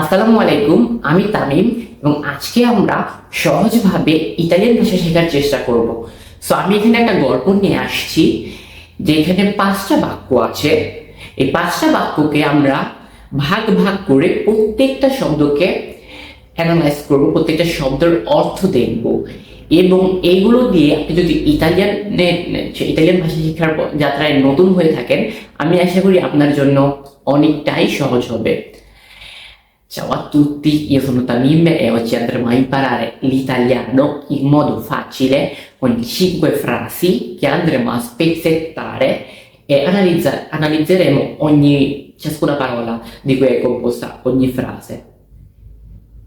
আসসালামু আলাইকুম, আমি তামিম এবং আজকে আমরা সহজভাবে ইতালিয়ান ভাষা শেখার চেষ্টা করব। সো আমি এখানে একটা গল্প নিয়ে আসছি, যে এখানে পাঁচটা বাক্য আছে। এই পাঁচটা বাক্যকে আমরা ভাগ ভাগ করে প্রত্যেকটা শব্দকে অ্যানালাইজ করব, প্রত্যেকটা শব্দের অর্থ দেখব। এবং এইগুলো দিয়ে আপনি যদি ইতালিয়ান ইতালিয়ান ভাষা শিক্ষার যাত্রায় নতুন হয়ে থাকেন, আমি আশা করি আপনার জন্য অনেকটাই সহজ হবে। Ciao a tutti, io sono Tamim e oggi andremo a imparare l'italiano in modo facile con 5 frasi che andremo a spezzettare e analizza- analizzeremo ogni, ciascuna parola di cui è composta ogni frase.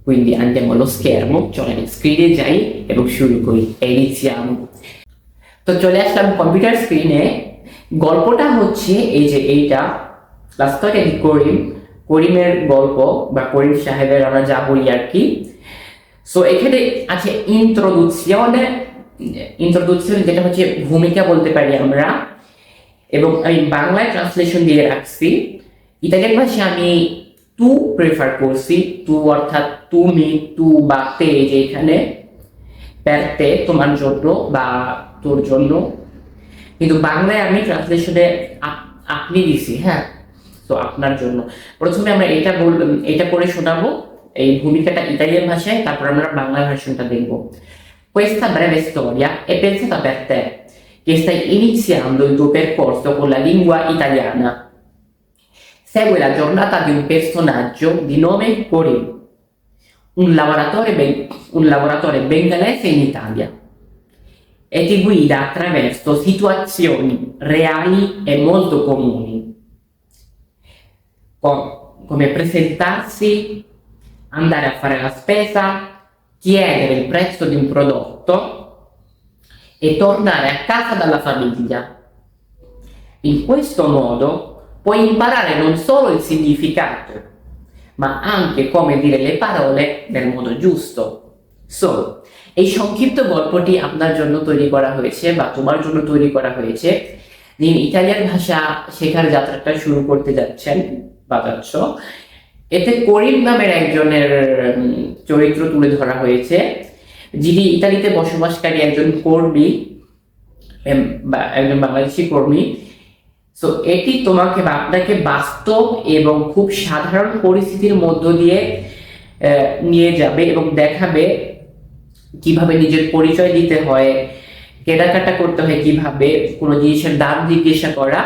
Quindi andiamo allo schermo, cioè scrive già এবং শুরু করি e iniziamo. তো চলে আসলাম computer স্ক্রিনে গল্পটা হচ্ছে এই যে এইটা La storia di করিম করিমের গল্প বা করিম সাহেবের আমরা যা বলি আর কি। সো এখানে আছে ইন্ট্রোডুকশনে ইন্ট্রোডুকশন যেটা হচ্ছে ভূমিকা বলতে পারি আমরা। এবং আমি বাংলায় ট্রান্সলেশন দিয়ে রাখছি। ইতালিয়ান ভাষায় আমি টু প্রেফার করছি। টু অর্থাৎ তুমি টু বা তে যে এখানে প্যারতে তোমার জন্য বা তোর জন্য। কিন্তু বাংলায় আমি ট্রান্সলেশনে আপনি দিছি হ্যাঁ। তো আপনার জন্য প্রথমে আমরা এটা বল এটা করে শোনাবো এই ভূমিকাটা ইতালিয়ান ভাষায় তারপর আমরা বাংলা ভার্সনটা দেখবো Questa breve storia è pensata per te, che stai iniziando il tuo percorso con la lingua italiana. Segue la giornata di un personaggio di nome Corinne, un lavoratore, ben- un lavoratore bengalese in Italia e ti guida attraverso situazioni reali e molto comuni, co- come presentarsi, andare a fare la spesa, chiedere il prezzo di un prodotto e tornare a casa dalla famiglia. In questo modo puoi imparare non solo il significato, ma anche come dire le parole nel modo giusto. So এই সংক্ষিপ্ত গল্পটি আপনার জন্য তৈরি করা হয়েছে বা তোমার জন্য তৈরি করা হয়েছে যিনি ইতালিয়ান ভাষা শেখার যাত্রাটা শুরু করতে যাচ্ছেন বা যাচ্ছ এতে করিম নামের একজনের চরিত্র তুলে ধরা হয়েছে। যিনি ইতালিতে বসবাসকারী একজন কর্মী একজন বাংলাদেশি কর্মী। সো এটি তোমাকে বা আপনাকে বাস্তব এবং খুব সাধারণ পরিস্থিতির মধ্য দিয়ে নিয়ে যাবে এবং দেখাবে কীভাবে নিজের পরিচয় দিতে হয়, কেনাকাটা করতে হয় কীভাবে, কোনো জিনিসের দাম জিজ্ঞাসা করা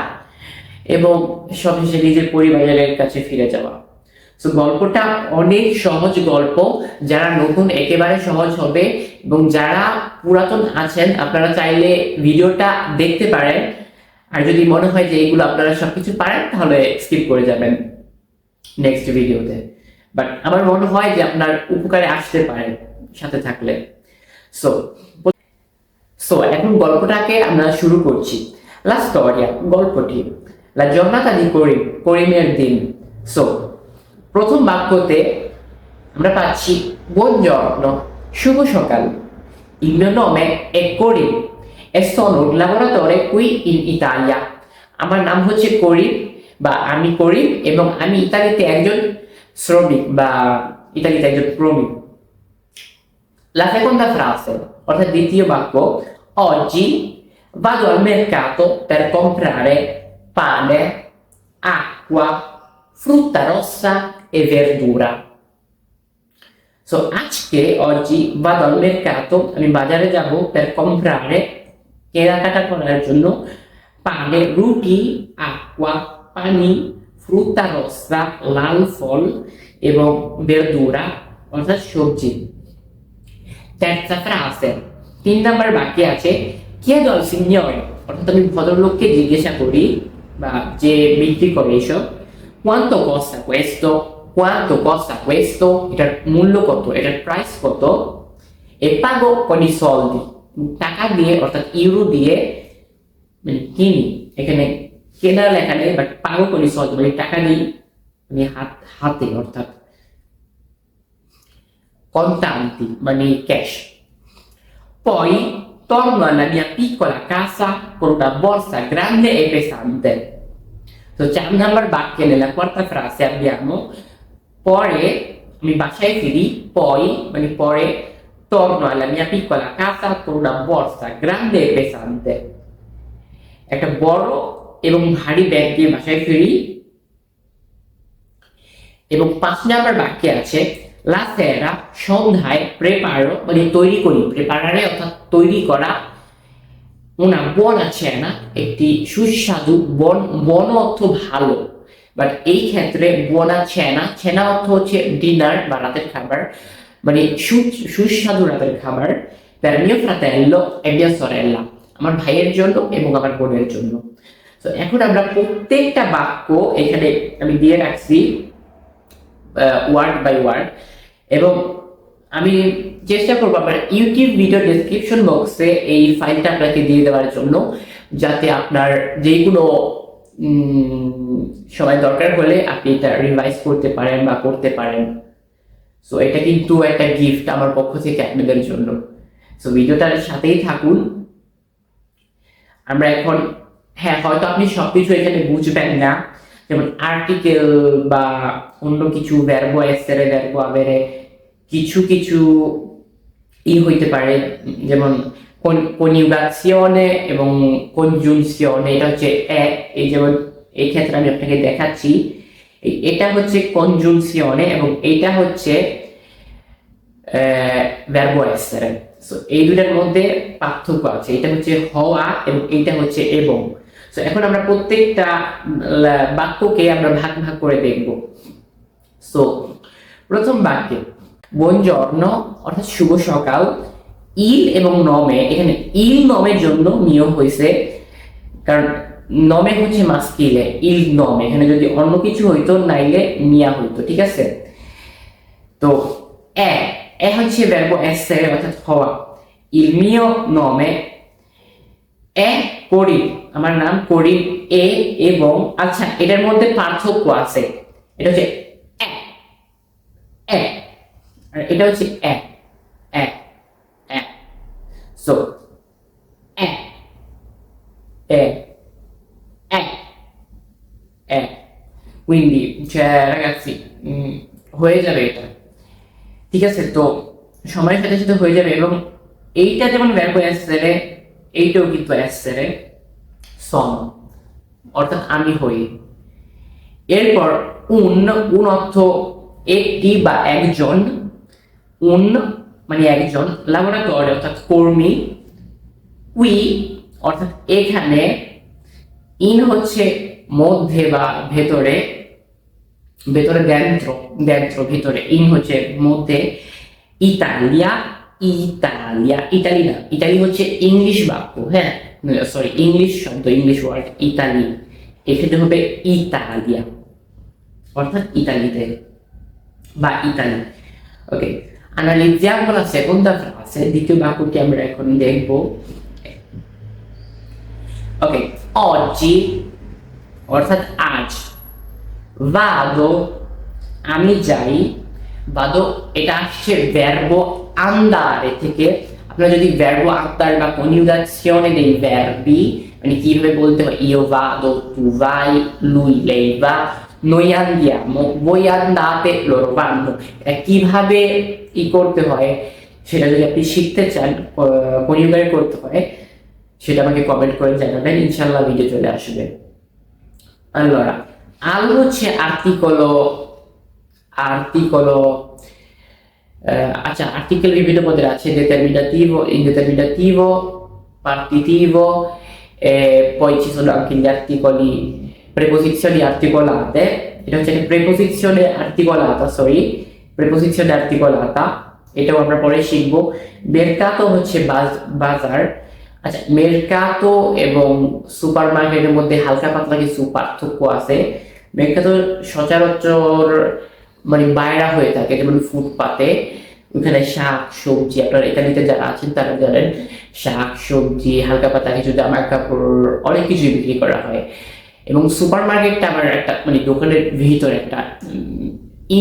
এবং সবশেষে নিজের পরিবারের কাছে ফিরে যাওয়া। সো গল্পটা অনেক সহজ গল্প। যারা নতুন, একেবারে সহজ হবে। এবং যারা পুরাতন আছেন, আপনারা চাইলে ভিডিওটা দেখতে পারেন। আর যদি মনে হয় যে এগুলো আপনারা সবকিছু পারেন, তাহলে স্কিপ করে যাবেন নেক্সট ভিডিওতে বাট আমার মনে হয় যে আপনার উপকারে আসতে পারে সাথে থাকলে। সো সো এখন গল্পটাকে আমরা শুরু করছি। লাস্ট গল্পটি। লা giornata di করিম করিমের দিন সো প্রথম বাক্যতে আমরা পাচ্ছি buongiorno শুভ সকাল il mio nome è Corim e sono un lavoratore qui in Italia আমার নাম হচ্ছে করিম বা আমি করিম এবং আমি ইতালিতে একজন শ্রমিক বা ইতালিতে একজন শ্রমিক La seconda frase, অর্থাৎ দ্বিতীয় বাক্য Oggi vado al mercato per comprare pane, acqua, frutta rossa e verdura. So, আজকে oggi vado al mercato, আমি বাজারে যাব per comprare কেনাকাটা করার জন্য pane, রুটি, acqua, পানি, frutta rossa, লাল ফল এবং verdura অর্থাৎ সবজি terza frase তিন নাম্বার বাক্যে আছে chiedo al signore অর্থাৎ আমি ভদ্রলোককে জিজ্ঞাসা করি বা যে বিক্রি করে এসব quanto costa questo quanto costa questo এটার মূল্য কত এটার প্রাইস কত e pago con i soldi টাকা দিয়ে অর্থাৎ ইউরো দিয়ে মানে কিনি এখানে কেনা লেখা নেই বাট পাগো i soldi মানে টাকা দিই মানে হাত হাতে অর্থাৎ contanti, money cash. Poi torno alla mia piccola casa con una borsa grande e pesante. So, c'è un number back che nella quarta frase abbiamo পরে আমি বাসায় ফিরি poi মানে পরে torno alla mia piccola casa con una borsa grande e pesante একটা বড় এবং ভারী ব্যাগ দিয়ে বাসায় ফিরি এবং পাঁচ নাম্বার বাক্যে আছে লা সেরা সন্ধ্যায় প্রেপারো মানে তৈরি করি প্রেপারারে অর্থাৎ তৈরি করা। una buona cena একটি সুস্বাদু বন বন অর্থ ভালো বাট এই ক্ষেত্রে buona cena cena অর্থ হচ্ছে ডিনার বা রাতের খাবার মানে সুস্বাদু রাতের খাবার। per mio fratello আমার ভাইয়ের জন্য এবং আমার বোনের জন্য। তো এখন আমরা প্রত্যেকটা বাক্য এখানে আমি দিয়ে রাখছি ওয়ার্ড বাই ওয়ার্ড এবং আমি চেষ্টা করব আপনার ইউটিউব ভিডিও ডেসক্রিপশন বক্সে এই ফাইলটা আপনাকে দিয়ে দেওয়ার জন্য, যাতে আপনার যে কোনো সময় দরকার হলে আপনি এটা রিভাইজ করতে পারেন বা করতে পারেন। সো এটা কিন্তু একটা গিফট আমার পক্ষ থেকে আপনাদের জন্য। সো ভিডিওটার সাথেই থাকুন। আমরা এখন হ্যাঁ হয়তো আপনি সবকিছু এখানে বুঝবেন না। যেমন আর্টিকেল বা অন্য কিছু ভ্যারবো এসেরে ভ্যারবো আবেরে কিছু কিছু ই হইতে পারে, যেমন কনিউগাসিওনে এবং কনজুনসিওনে, এটা হচ্ছে এক এই যেমন এই ক্ষেত্রে আমি আপনাকে দেখাচ্ছি এটা হচ্ছে কনজুনসিওনে এবং এটা হচ্ছে ভ্যারবো এসেরে সো এই দুটার মধ্যে পার্থক্য আছে, এটা হচ্ছে হওয়া এবং এইটা হচ্ছে এবং। সো এখন আমরা প্রত্যেকটা বাক্যকে আমরা ভাগ ভাগ করে দেখব। সো প্রথম বাক্যে বনজর্ন অর্থাৎ শুভ সকাল। ইল এবং নমে, এখানে ইল নমের জন্য নিয়ম হয়েছে কারণ নমে হচ্ছে মাস্কিলে, ইল নমে, এখানে যদি অন্য কিছু হইতো, নাইলে মিয়া হইতো, ঠিক আছে? তো, এ এ হচ্ছে verbo essere অর্থাৎ হওয়া। il mio nome এ করিম আমার নাম করিম এ এবং আচ্ছা এটার মধ্যে পার্থক্য আছে, এটা হচ্ছে এ। আর এটা হচ্ছে এ এ এ সো এ এ এ এ quindi cioè ragazzi mm, হয়ে যাবে এটা। ঠিক আছে তো সময়ের সাথে সাথে হয়ে যাবে এবং এইটা যেমন ব্যাপ হয়ে আসছে রে এইটাও কিন্তু রে সম অর্থাৎ আমি হই। এরপর উন উন অর্থ একটি বা একজন উন মানে একজন লাবোরাটরি অর্থাৎ কর্মী। উই অর্থাৎ এখানে ইন হচ্ছে মধ্যে বা ভেতরে ভেতরে dentro dentro ভিতরে ইন হচ্ছে মধ্যে। ইতালিয়া ইতালিয়া, ইতালি না, ইতালি হচ্ছে ইংলিশ বাক্য হ্যাঁ? সরি ইংলিশ শব্দ, ইংলিশ ওয়ার্ড ইতালি। এক্ষেত্রে হবে ইতালিয়া, অর্থাৎ ইতালিতে, বা Italy. Okay analizziamo la seconda frase দ্বিতীয় বাক্যটি আমরা এখন দেখব ওকে oggi অর্থাৎ আজ vado আমি যাই vado এটা আসছে verbo andare থেকে আপনারা যদি verbo andare বা coniugazione dei verbi মানে কিভাবে বলতে হয় io vado tu vai lui lei va noi andiamo voi andate loro vanno এটা কিভাবে ই করতে হয় সেটা যদি আপনি শিখতে চান কনিউগারে করতে হয় সেটা আমাকে কমেন্ট করে জানাবেন ইনশাল্লাহ ভিডিও চলে আসবে Allora, al হচ্ছে articolo articolo eh, আচ্ছা article বিভিন্ন পদের আছে determinativo, indeterminativo, partitivo e poi ci sono anche gli articoli preposizioni articolate, এটা হচ্ছে articolata, sorry, preposizione articolata, এটাও আমরা পরে শিখব। মেরকাতো হচ্ছে বাজার। আচ্ছা মেরকাতো এবং সুপার মার্কেটের মধ্যে হালকা পাতলা কিছু পার্থক্য আছে। মেরকাতো সচরাচর মানে বাইরা হয়ে থাকে, যেমন ফুটপাতে। ওখানে শাক, সবজি, আপনার এখানে যারা আছেন, তারা জানেন, শাক, সবজি, হালকা পাতলা কিছু জামা কাপড়, অনেক কিছু বিক্রি করা হয়। এবং সুপার মার্কেটটা আমার একটা মানে দোকানের ভিতরে একটা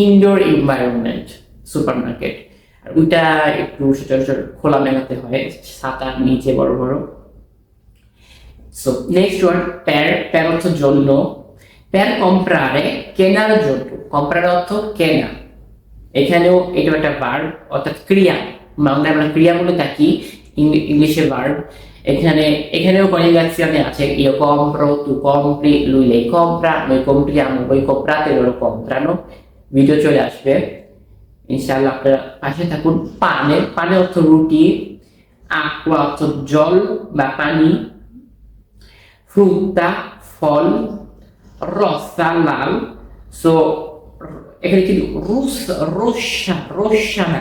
ইনডোর এনভায়রনমেন্ট সুপার মার্কেট আর ওইটা একটু সচরাচর খোলা মেলাতে হয় ছাতার নিচে বড় বড়। সো নেক্সট প্যার প্যার অর্থ জন্য। প্যার কম্প্রারে কেনার জন্য কম্প্রার অর্থ কেনা। এখানেও এটা একটা ভার্ব অর্থাৎ ক্রিয়া। বাংলায় আমরা ক্রিয়া বলে থাকি ইংলিশে ভার্ব এখানে এখানেও কনিগাzione আছে io compro tu compri lui lei compra noi compriamo voi comprate loro comprano video চলে আসবে ইনশাআল্লাহ আপনারা পাশে থাকুন পানে পানে অর্থ রুটি aqua অর্থ জল বা পানি ফ্রুটা ফল রসা লাল সো এখানে কিন্তু রুস রসা রসা না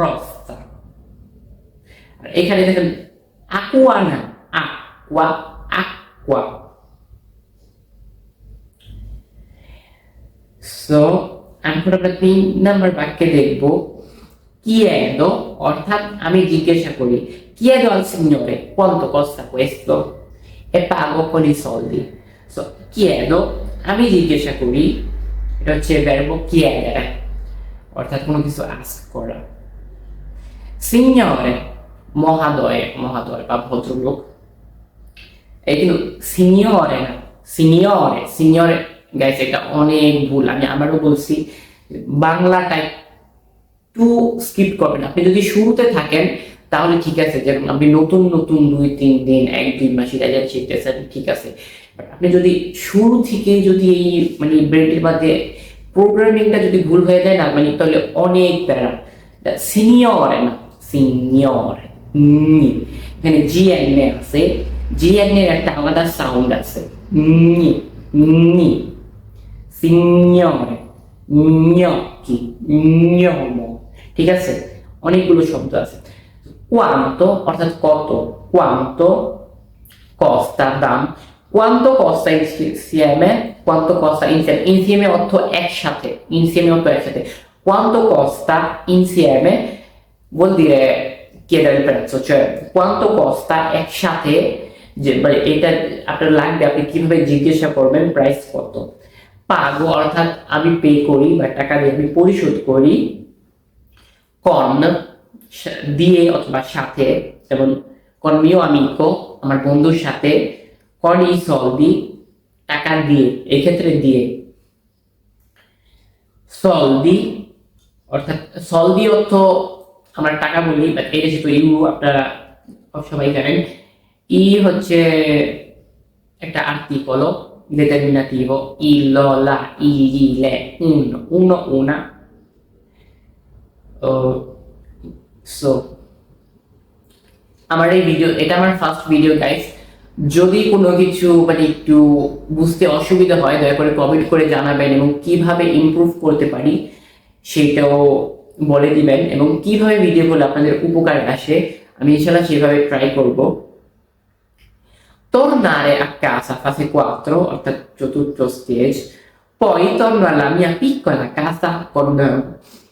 রসা আর এখানে দেখেন aqua না aqua aqua সো এখন আমরা তিন নাম্বার বাক্যে দেখব chiedo অর্থাৎ আমি জিজ্ঞাসা করি chiedo al signore quanto costa questo e pago con i soldi so chiedo আমি জিজ্ঞাসা করি এটা হচ্ছে verbo chiedere অর্থাৎ কোনো কিছু আস্ক করা signore মহাদয় মহাদয় বা ভদ্রলোক। এই কিন্তু সিনিয়রে না, সিনিয়রে সিনিয়রে। গাইস এটা অনেক ভুল। আমি আবারও বলছি বাংলাটা একটু স্কিপ করবেন। আপনি যদি শুরুতে থাকেন, তাহলে ঠিক আছে যেরকম আপনি নতুন নতুন দুই, তিন দিন, এক, দুই মাস ইতালিয়ান শিখতেছেন, ঠিক আছে। আপনি যদি শুরু থেকেই যদি এই মানে ব্রেনটির মধ্যে প্রোগ্রামিংটা যদি ভুল হয়ে যায় না মানে তাহলে অনেক প্যারা। সিনিয়র না সিনিয়রে এখানে জি এন এ আছে জি এন এর একটা আলাদা সাউন্ড আছে নি নি সিনিয়রে gnocchi gnomo ঠিক আছে অনেকগুলো শব্দ আছে quanto অর্থাৎ কত quanto costa দাম quanto costa insieme quanto costa insieme insieme অর্থ একসাথে insieme অর্থ একসাথে quanto costa insieme vuol dire chiedere il prezzo, cioè quanto costa একসাথে যে মানে এটা আপনার লাগবে আপনি কীভাবে জিজ্ঞাসা করবেন প্রাইস কত পাগো অর্থাৎ আমি পে করি বা টাকা দিয়ে আমি পরিশোধ করি কন দিয়ে অথবা সাথে যেমন কন মিও আমিকো আমার বন্ধুর সাথে কন ই সলদি টাকা দিয়ে এক্ষেত্রে দিয়ে সলদি অর্থাৎ সলদি অর্থ আমরা টাকা বলি বাট এটা যেহেতু ইউ আপনারা সবাই জানেন। ই হচ্ছে একটা আর্টিকলো determinativo il, lo, la, i, gli, le, un, uno, una. Uh, so আমার এই ভিডিও এটা আমার ফার্স্ট ভিডিও গাইস যদি কোনো কিছু মানে একটু বুঝতে অসুবিধা হয় দয়া করে কমেন্ট করে জানাবেন এবং কীভাবে ইমপ্রুভ করতে পারি সেটাও বলে দিবেন এবং কিভাবে ভিডিও করলে আপনাদের উপকার আসে আমি ইনশাল্লাহ সেভাবে ট্রাই করবো tornare a casa fase 4, অর্থাৎ চতুর্থ stage poi torno alla mia piccola casa con,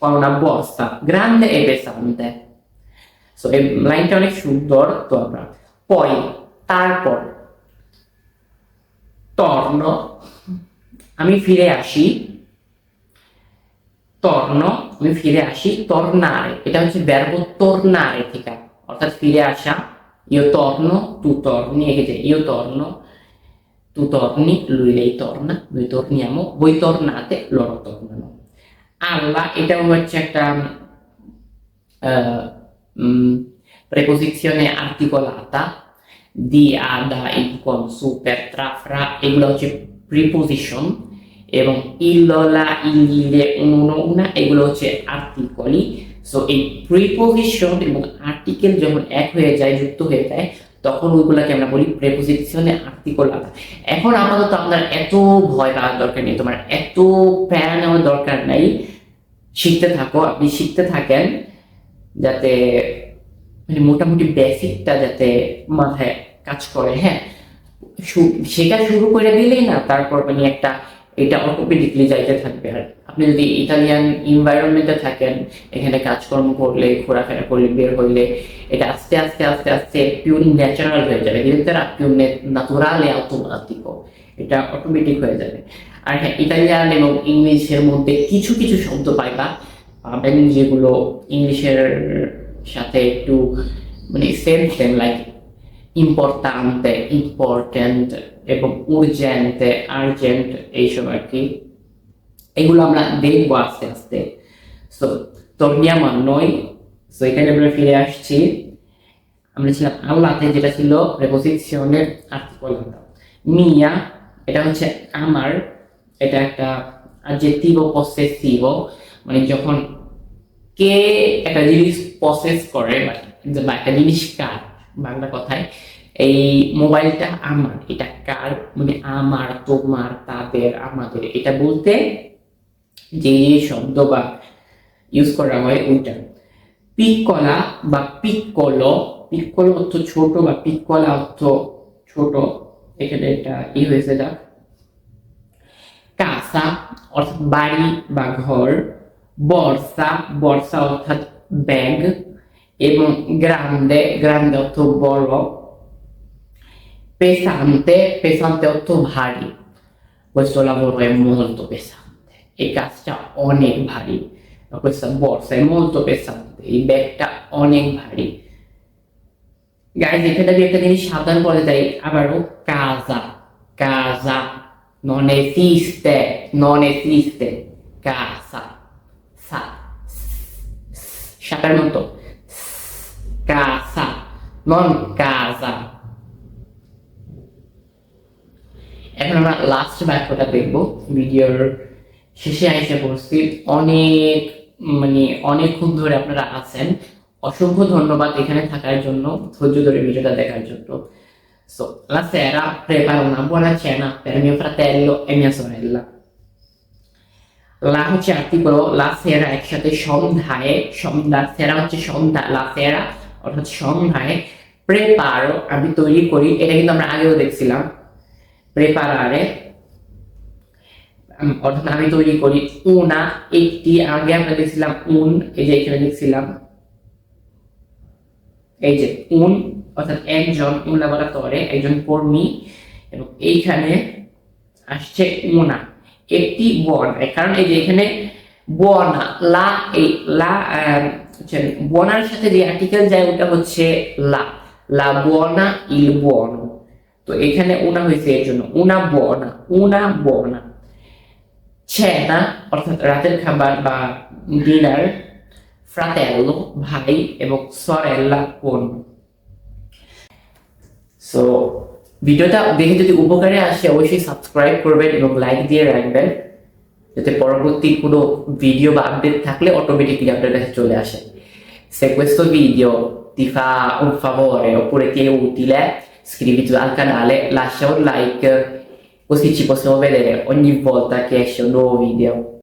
con una borsa grande e pesante so এই লাইনটা অনেক সুন্দর তো আমরা poi তারপর torno আমি ফিরে আসি torno আমি ফিরে আসি tornare এটা হচ্ছে verbo tornare থেকে অর্থাৎ ফিরে আসা io torno, tu torni, e che io torno, tu torni, lui lei torna, noi torniamo, voi tornate, loro tornano. Alla এটা হচ্ছে একটা eh, mm, preposizione articolata di a da il con super tra fra এগুলো হচ্ছে preposition এবং le un uno una এগুলো হচ্ছে আর্টিকলি so এই প্রিপোজিশন এবং আর্টিকেল যখন এক হয়ে যায়, যুক্ত হয়ে যায়, তখন ওইগুলোকে আমরা বলি প্রেপোজিশনে আর্টিকলাতা এখন আপাতত আপনার এত ভয় পাওয়ার দরকার নেই, তোমার এত প্যারা নেওয়ার দরকার নাই। শিখতে থাকো, আপনি শিখতে থাকেন, যাতে মানে মোটামুটি বেসিকটা যাতে মাথায় কাজ করে হ্যাঁ? শেখা শুরু করে দিলেই না, তারপর মানে একটা এটা অটোমেটিকলি যাইতে থাকবে আর আপনি যদি ইতালিয়ান এনভায়রনমেন্টে থাকেন, এখানে কাজকর্ম করলে, ঘোরাফেরা করলে, বের হইলে এটা আস্তে আস্তে আস্তে আস্তে পিউর ন্যাচারাল হয়ে যাবে। più naturale e automatico এটা অটোমেটিক হয়ে যাবে। আর হ্যাঁ ইতালিয়ান এবং ইংলিশের মধ্যে কিছু কিছু শব্দ পাইবা পাবেন যেগুলো ইংলিশের সাথে একটু মানে সেম সেম লাইক ইম্পর্টান্তে ইম্পর্টেন্ট এবং উর্জেন্টে আর্জেন্ট এইসব আর কি। এগুলো আমরা দেখব আস্তে আস্তে। সো a noi সো এখানে আমরা ফিরে আসছি। আমরা ছিলাম আল্লাহতে যেটা ছিল প্রেপোজিশনের আর্টিকলটা মিয়া, এটা হচ্ছে আমার এটা একটা adjectivo possessivo মানে যখন কে একটা জিনিস প্রসেস করে, বা একটা জিনিস কার বাংলা কথায়, এই মোবাইলটা আমার, এটা কার মানে আমার, তোমার, তাদের, আমাদের, এটা বলতে যে শব্দ বা ইউজ করা হয় ওইটা। পিককলা বা পিককলো পিককলো অর্থ ছোট বা পিককলা অর্থ ছোট, এখানে এটা ই হয়েছে যাক কাসা অর্থাৎ বাড়ি বা ঘর, বর্ষা বর্ষা অর্থাৎ bag এবং গ্রান্ডে গ্রান্ডে অর্থ বড় pesante pesante অর্থ ভারী questo lavoro è molto pesante এই কাজটা অনেক ভারী questa borsa è molto pesante এই ব্যাগটা অনেক ভারী গাইজ এখানে আমি একটা জিনিস সাবধান করে যাই আবারও কাজা কাজা non esiste non esiste casa sa সাপের মতো casa non casa. এখন আমরা লাস্ট বাক্যটা দেখব। ভিডিওর শেষে এসে পড়ছি অনেক মানে অনেকক্ষণ ধরে আপনারা আছেন। অসংখ্য ধন্যবাদ এখানে থাকার জন্য ধৈর্য ধরে ভিডিওটা দেখার জন্য। So, la sera preparo una buona cena per mio fratello e mia sorella. La হচ্ছে আর্টিকেল লা সেরা একসাথে সন্ধ্যায় সন্ধ্যা সেরা হচ্ছে সন্ধ্যা লা সেরা অর্থাৎ সন্ধ্যায় প্রেপারো আমি তৈরি করি, এটা কিন্তু আমরা আগেও দেখছিলাম প্রেপারারে অর্থাৎ আমি তৈরি করি উনা একটি, আগে আমরা দেখছিলাম উন এই যে এখানে দেখছিলাম, এই যে উন অর্থাৎ একজন উন ল্যাবরেটরে একজন কর্মী, এবং এইখানে আসছে উনা একটি বন কারণ এই যে এখানে বনা লা, এই, লা বনার সাথে যে আর্টিকেল যায়, ওটা হচ্ছে লা। লা বনা ইল বন তো এখানে উনা হয়েছে এর জন্য। উনা বনা উনা বনা ছেনা অর্থাৎ রাতের খাবার বা ডিনার ফ্রাতেল্লো ভাই এবং সরেল্লা বোন। সো ভিডিওটা দেখে যদি উপকারে আসে, অবশ্যই সাবস্ক্রাইব করবেন এবং লাইক দিয়ে রাখবেন। যাতে পরবর্তী কোনো ভিডিও বা আপডেট থাকলে অটোমেটিকলি আপনার কাছে চলে আসে। Questo video ti fa un favore oppure ti è utile, iscriviti al canale, lascia un like, così ci possiamo vedere ogni volta che esce un nuovo video.